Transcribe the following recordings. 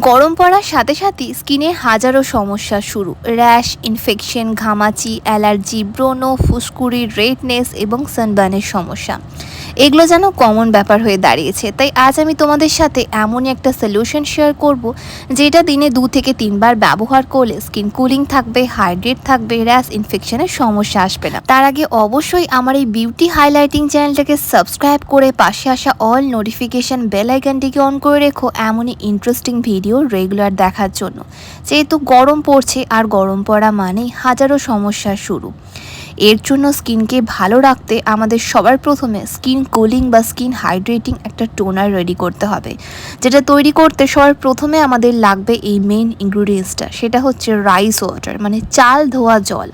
গরম পড়ার সাথে সাথে স্কিনে হাজারো সমস্যা শুরু। র্যাশ, ইনফেকশন, ঘামাচি, অ্যালার্জি, ব্রণ, ফুসকুড়ি, রেডনেস এবং সানবার্নের সমস্যা। এগুলো যেন কমন ব্যাপার হয়ে দাঁড়িয়েছে। তাই আজ আমি তোমাদের সাথে এমনই একটা সলিউশন শেয়ার করব, যেটা দিনে দু থেকে তিনবার ব্যবহার করলে স্কিন কুলিং থাকবে হাইড্রেট থাকবে র্যাশ ইনফেকশনের সমস্যা আসবে না। তার আগে অবশ্যই আমার এই বিউটি হাইলাইটিং চ্যানেলটাকে সাবস্ক্রাইব করে পাশে আসা অল নোটিফিকেশন বেল আইকনটিকে অন করে রেখো এমনই ইন্টারেস্টিং ভিডিও রেগুলার দেখার জন্য। যেহেতু গরম পড়ছে, আর গরম পড়া মানেই হাজারো সমস্যার শুরু। এর জন্য স্কিনকে ভালো রাখতে আমাদের সবার প্রথমে স্কিন কুলিং বা স্কিন হাইড্রেটিং একটা টোনার রেডি করতে হবে, যেটা তৈরি করতে সবার প্রথমে আমাদের লাগবে এই মেন ইনগ্রিডিয়েন্টসটা সেটা হচ্ছে রাইস ওয়াটার মানে চাল ধোয়া জল।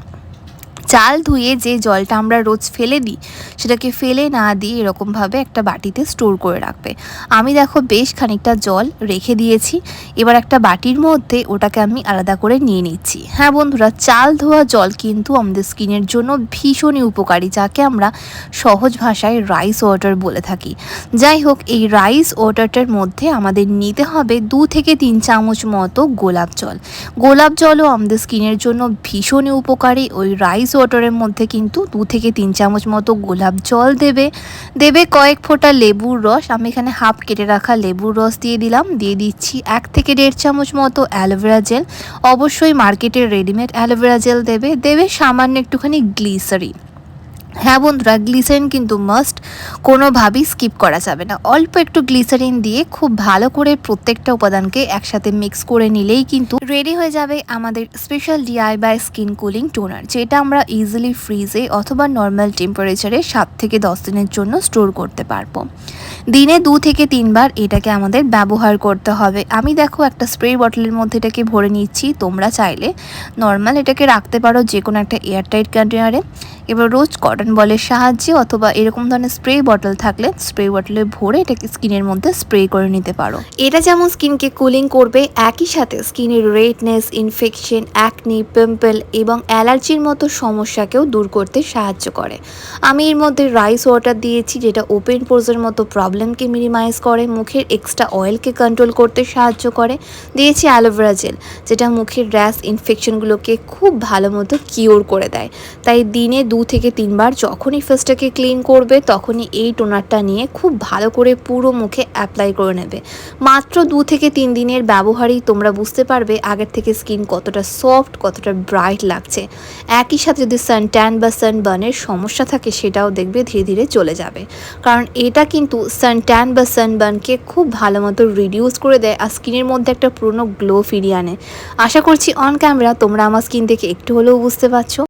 চাল ধুয়ে যে জলটা আমরা রোজ ফেলে দিই, সেটাকে ফেলে না দিয়ে এরকমভাবে একটা বাটিতে স্টোর করে রাখবে। আমি দেখো বেশ খানিকটা জল রেখে দিয়েছি, এবার একটা বাটির মধ্যে ওটাকে আমি আলাদা করে নিয়ে নিচ্ছি। হ্যাঁ বন্ধুরা, চাল ধোয়া জল কিন্তু আমাদের স্কিনের জন্য ভীষণই উপকারী, যাকে আমরা সহজ ভাষায় রাইস ওয়াটার বলে থাকি। যাই হোক, এই রাইস ওয়াটারটার মধ্যে আমাদের নিতে হবে দু থেকে তিন চামচ মতো গোলাপ জল। গোলাপ জলও আমাদের স্কিনের জন্য ভীষণই উপকারী, ওই রাইস ওয়াটারের মধ্যে কিন্তু দু থেকে তিন চামচ মতো গোলাপ জল দেবে। দেবে কয়েক ফোঁটা লেবুর রস। আমি এখানে হাফ কেটে রাখা লেবুর রস দিয়ে দিলাম। দিয়ে দিচ্ছি এক থেকে দেড় চামচ মতো অ্যালোভেরা জেল। অবশ্যই মার্কেটের রেডিমেড অ্যালোভেরা জেল দেবে। দেবে সামান্য একটুখানি গ্লিসারিন হ্যাঁ বন্ধুরা গ্লিসারিন কিন্তু মাস্ট কোনোভাবেই স্কিপ করা যাবে না। অল্প একটু গ্লিসারিন দিয়ে খুব ভালো করে প্রত্যেকটা উপাদানকে একসাথে মিক্স করে নিলেই কিন্তু রেডি হয়ে যাবে আমাদের special D I Y skin cooling toner যেটা আমরা ইজিলি ফ্রিজে অথবা নর্মাল টেম্পারেচারে সাত থেকে দশ দিনের জন্য স্টোর করতে পারব। দিনে দু থেকে তিনবার এটাকে আমাদের ব্যবহার করতে হবে। আমি দেখো একটা স্প্রে বটলের মধ্যে এটাকে ভরে নিচ্ছি, তোমরা চাইলে নর্মাল এটাকে রাখতে পারো যে কোনো একটা এয়ারটাইট কন্টেনারে এবার রোজ কটন বলের সাহায্যে অথবা এরকম ধরনের স্প্রে বটল থাকলে স্প্রে বটলে ভরে এটাকে স্কিনের মধ্যে স্প্রে করে নিতে পারো। এটা যেমন স্কিনকে কুলিং করবে, একই সাথে স্কিনের রেডনেস ইনফেকশন অ্যাকনি পিম্পল এবং অ্যালার্জির মতো সমস্যাকেও দূর করতে সাহায্য করে। আমি এর মধ্যে রাইস ওয়াটার দিয়েছি, যেটা ওপেন পোর্সের মতো প্রবলেমকে মিনিমাইজ করে, মুখের এক্সট্রা অয়েলকে কন্ট্রোল করতে সাহায্য করে। দিয়েছি অ্যালোভেরা জেল যেটা মুখের র্যাশ ইনফেকশনগুলোকে খুব ভালো মতো কিওর করে দেয়। তাই দিনে দু থেকে তিনবার যখনই ফেসটাকে ক্লিন করবে, তখনই এই টোনারটা নিয়ে খুব ভালো করে পুরো মুখে অ্যাপ্লাই করে নেবে। মাত্র দু থেকে তিন দিনের ব্যবহারেই তোমরা বুঝতে পারবে আগের থেকে স্কিন কতটা সফট কতটা ব্রাইট লাগছে। একই সাথে যদি সান ট্যান বা সান বার্নের সমস্যা থাকে, সেটাও দেখবে ধীরে ধীরে চলে যাবে। কারণ এটা কিন্তু সান ট্যান বা সান বার্নকে খুব ভালো মতো রিডিউস করে দেয় আর স্কিনের মধ্যে একটা পুরনো গ্লো ফিরিয়ে আনে। আশা করছি অন ক্যামেরা তোমরা আমার স্কিন থেকে একটু হলেও বুঝতে পারছ।